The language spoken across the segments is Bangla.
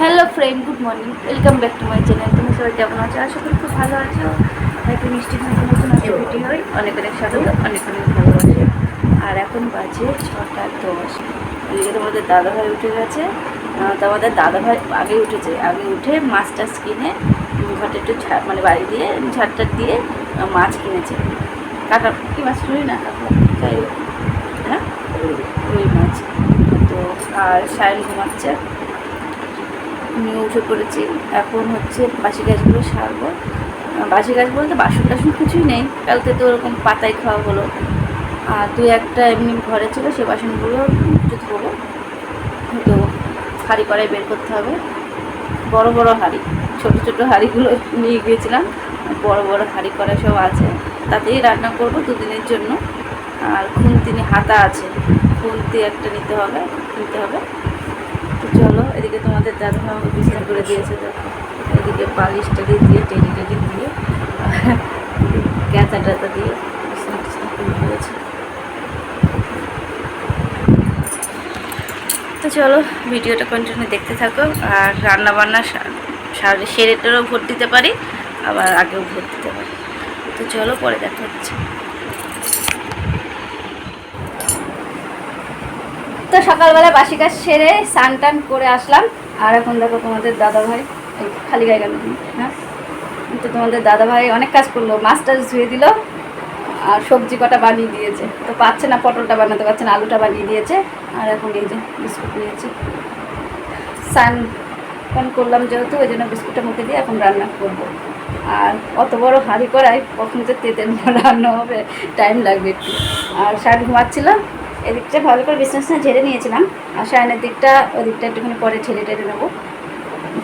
Hello friend good morning welcome back to my channel তুমি সবাই কেমন আছো? আশা করি খুব ভালো আছো। একটু মিষ্টি নতুন নতুন ভিডিও হয় অনেক অনেক স্বাগত অনেক অনেক ভালোবাসে। আর এখন বাজে ছটা দশ। এদিকে তোমাদের দাদাভাই উঠে গেছে। আহ, তো আমাদের দাদাভাই আগে উঠেছে। আগে উঠে মাছ টাছ কিনে ঘাটে একটু মানে বাড়ি দিয়ে ঝাড়টার দিয়ে মাছ কিনেছে। কাকা কি মাছ? শুনি না কাকা? তাই হ্যাঁ? রুই মাছ। তো আর সায়ন ঘুমাচ্ছে। নিয়ে উঠে পড়েছি। এখন হচ্ছে বাসি গাছগুলো সারবো। বাসি গাছ বলতে বাসন টাসন কিছুই নেই। কালকে তো ওরকম পাতায় খাওয়া হলো। আর দু একটা এমনি ঘরে ছিল, সে বাসনগুলো একটু ধোবো। তো হাঁড়ি কড়াই বের করতে হবে। বড় বড় হাঁড়ি, ছোট ছোট হাঁড়িগুলো নিয়ে গিয়েছিলাম। বড় বড় হাঁড়ি কড়াই সব আছে। তাতেই রান্না করব দুদিনের জন্য। আর খুন্তিনি হাতা আছে। খুন্তি একটা নিতে হবে নিতে হবে। তো চলো এদিকে তোমাদের দাদা আমাকে বিছানা করে দিয়েছে দেখো এদিকে বালিশটা দিয়ে দিয়ে, টেডি টেডি দিয়ে গ্যাঁথা ট্যাথা দিয়ে বিছানা টিছানা করে দিয়েছে। তো চলো, ভিডিওটা কন্টিনিউ দেখতে থাকো, আর রান্না বান্না সারা, সেরেটারও ভোট দিতে পারি, আবার আগেও ভোট দিতে পারি। তো চলো, পরে দেখা হচ্ছে। তো সকালবেলা বাসি কাজ সেরে স্নান টান করে আসলাম। আর এখন দেখো তোমাদের দাদা ভাই এই খালি গায়ে গেল হ্যাঁ? তো তোমাদের দাদা ভাই অনেক কাজ করল, মাছ টাছ ধুয়ে দিল, আর সবজি কটা বানিয়ে দিয়েছে। তো পাচ্ছে না, পটলটা বানাতে পারছে না, আলুটা বানিয়ে দিয়েছে, আর এখন এই যে বিস্কুট নিয়েছি। স্নান পান করলাম যেহেতু, ওই জন্য বিস্কুটটা মুখে দিয়ে এখন রান্না করব। আর অত বড় হাঁড়ি করায় কখন তো তেতের রান্না হবে টাইম লাগবে একটু। আর শাড়ি ঘুমাচ্ছিলাম এদিকটা ভালো করে বিছনা টিছনা ঝেড়ে নিয়েছিলাম। আর শায়নের দিকটা ওই দিকটা একটুখানি পরে ঠেলে টেলে নেব।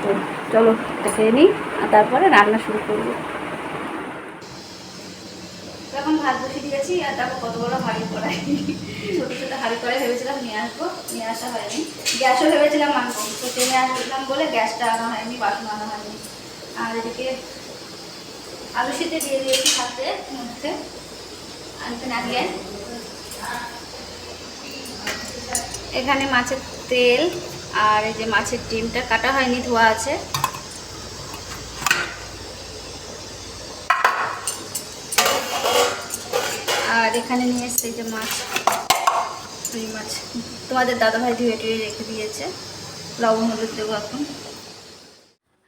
তো চলো, এটা খেয়ে নিই, আর তারপরে রান্না শুরু করব। এখন ভাত বসিয়ে দিয়েছি, আর তারপর কত বড় হাঁড়ি কড়াই। ছোটো ছোটো হাঁড়ি কড়াই ভেবেছিলাম নিয়ে আসব, নিয়ে আসা হয়নি। গ্যাসও ভেবেছিলাম আনব, তো ট্রেনে আসলাম বলে গ্যাসটা আনা হয়নি, বাসন আনা হয়নি। আর এদিকে আলু সিদ্ধে দিয়ে দিয়েছি হাতে মধ্যে। আনতে না এখানে মাছের তেল আর এই যে মাছের ডিমটা কাটা হয়নি, ধোয়া আছে। আর এখানে নিয়ে এসছে যে মাছ রুই মাছ। তোমাদের দাদাভাই ধুয়ে টুয়ে রেখে দিয়েছে। লবণ হলুদ দেবো এখন।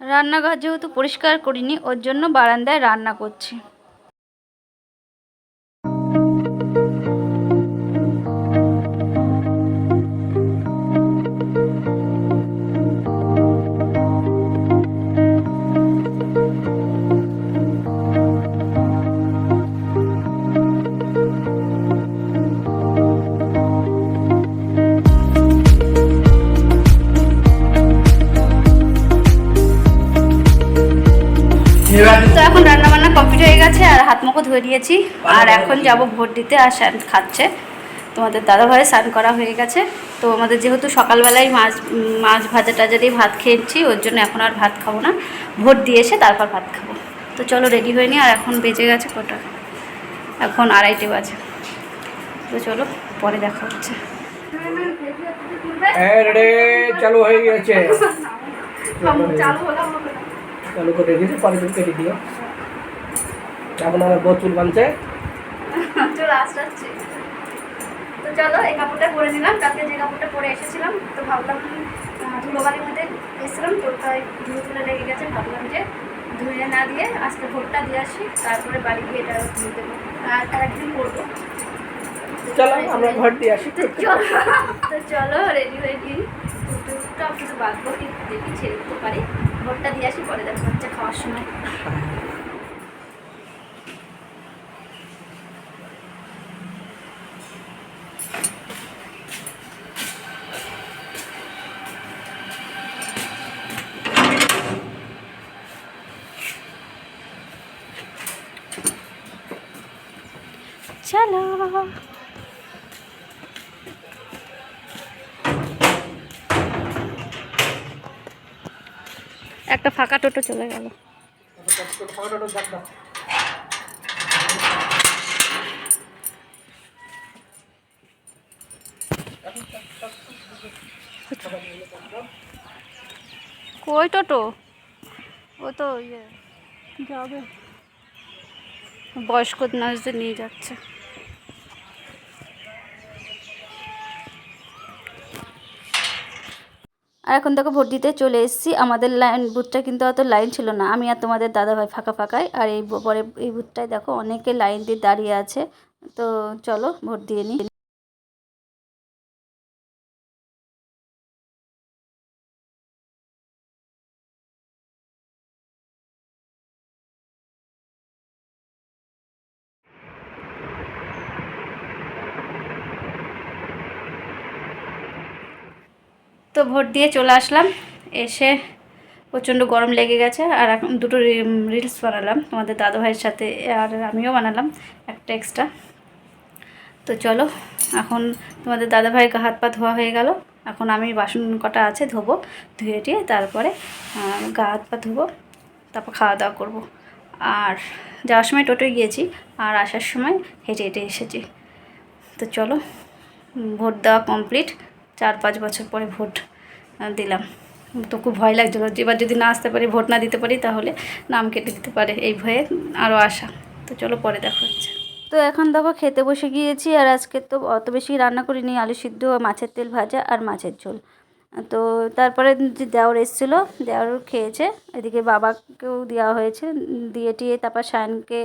রান্নাঘর যেহেতু পরিষ্কার করিনি, ওর জন্য বারান্দায় রান্না করছি। আর হাত মুখও ধুয়ে দিয়েছি। আর এখন যাব ভোট দিতে আর স্নান খাচ্ছে। তোমাদের দাদা ভাই স্নান করা হয়ে গেছে। তো আমাদের যেহেতু সকালবেলায় মাছ মাছ ভাজা টাজা দিয়ে ভাত খেয়েছি ওর জন্য এখন আর ভাত খাব না। ভোট দিয়ে এসে তারপর ভাত খাব। তো চলো রেডি হয়ে নি আর এখন বেজে গেছে কটা? এখন আড়াইটে বাজে তো চলো পরে দেখা হচ্ছে। চালু হয়ে গেছে চালু করে দিয়েছে পরে তুমি দিও এখন আমার বোতল বানছে? চলো আসছি। তো চলো এই কাপড়টা পরে নিলাম। কালকে যে কাপড়টা পরে এসেছিলাম তো ভাবলাম ধুলোবালির মধ্যে এসেছিলাম তো তাই ধুলো তুলে লেগে গেছে। ভাবলাম যে ধুয়ে না দিয়ে আজকে ভোটটা দিয়ে আসি তারপরে বাড়ি গিয়ে এটা ধুয়ে দেবো। আর একদিন করব। চলো আমরা ঘর দিয়ে আসি। তো চলো তো চলো রেডি হয়ে দিই দুধটা শুধু বাঁধবো। কি দেখি ছেড়ে দিতে পারি। ভোটটা দিয়ে আসি পরে দেখা হচ্ছে খাওয়ার সময়। চলো একটা ফাঁকা টোটো চলে গেল। কই টোটো? ও তো ইয়ে। যাবে বয়স্ক নার্সদের নিয়ে যাচ্ছে। আর এখন দেখো ভোট দিতে চলে এসেছি। আমাদের লাইন বুথটা কিন্তু অত লাইন ছিল না। আমি আর তোমাদের দাদা ভাই ফাঁকা ফাঁকাই। আর এই পরে এই বুথটায় দেখো অনেকে লাইন দিয়ে দাঁড়িয়ে আছে। তো চলো ভোট দিয়ে নিই তো ভোট দিয়ে চলে আসলাম। এসে প্রচণ্ড গরম লেগে গেছে আর এখন দুটো রিলস বানালাম তোমাদের দাদাভাইয়ের সাথে আর আমিও বানালাম একটা এক্সট্রা তো চলো, এখন তোমাদের দাদাভাইয়ের হাত পা ধোয়া হয়ে গেল। এখন আমি বাসন কটা আছে ধোবো, ধুয়ে টিয়ে তারপরে গা হাত পা ধোবো, তারপর খাওয়া দাওয়া করব। আর যাওয়ার সময় টোটোয় গিয়েছি আর আসার সময় হেঁটে হেঁটে এসেছি। তো চলো ভোট দেওয়া কমপ্লিট চার পাঁচ বছর পরে ভোট দিলাম। তো খুব ভয় লাগছিল এবার যদি না আসতে পারি, ভোট না দিতে পারি, তাহলে নাম কেটে দিতে পারে এই ভয়ে আরও আশা। তো চলো পরে দেখা হচ্ছে। তো এখন দেখো খেতে বসে গিয়েছি আর আজকে তো অত বেশি রান্না করিনি, আলু সিদ্ধ, মাছের তেল ভাজা আর মাছের ঝোল। তো তারপরে যে দেওর এসেছিল, দেওর খেয়েছে, এদিকে বাবাকেও দেওয়া হয়েছে, দিয়ে টিয়ে তারপর সায়নকে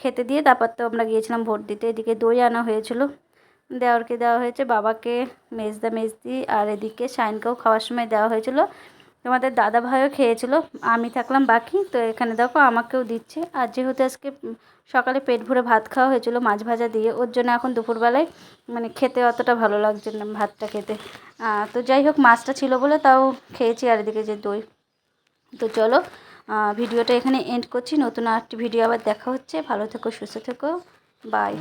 খেতে দিয়ে তারপর তো আমরা গিয়েছিলাম ভোট দিতে, এদিকে দই আনা হয়েছিল। দেওরকে দেওয়া হয়েছে, বাবাকে মেজদা মেজদি আর এদিকে সাইনকেও খাওয়ার সময় দেওয়া হয়েছিল। তোমাদের দাদা ভাইও খেয়েছিল, আমি থাকলাম বাকি। তো এখানে দেখো আমাকেও দিচ্ছে। আর যেহেতু আজকে সকালে পেট ভরে ভাত খাওয়া হয়েছিল মাছ ভাজা দিয়ে, ওর জন্য এখন দুপুরবেলায় মানে খেতে অতটা ভালো লাগছে না ভাতটা খেতে। তো যাই হোক, মাছটা ছিল বলে তাও খেয়েছি আর এদিকে যে দই। তো চলো ভিডিওটা এখানে এন্ড করছি। নতুন আরেকটি ভিডিও আবার দেখা হচ্ছে। ভালো থেকো, সুস্থ থেকো। বাই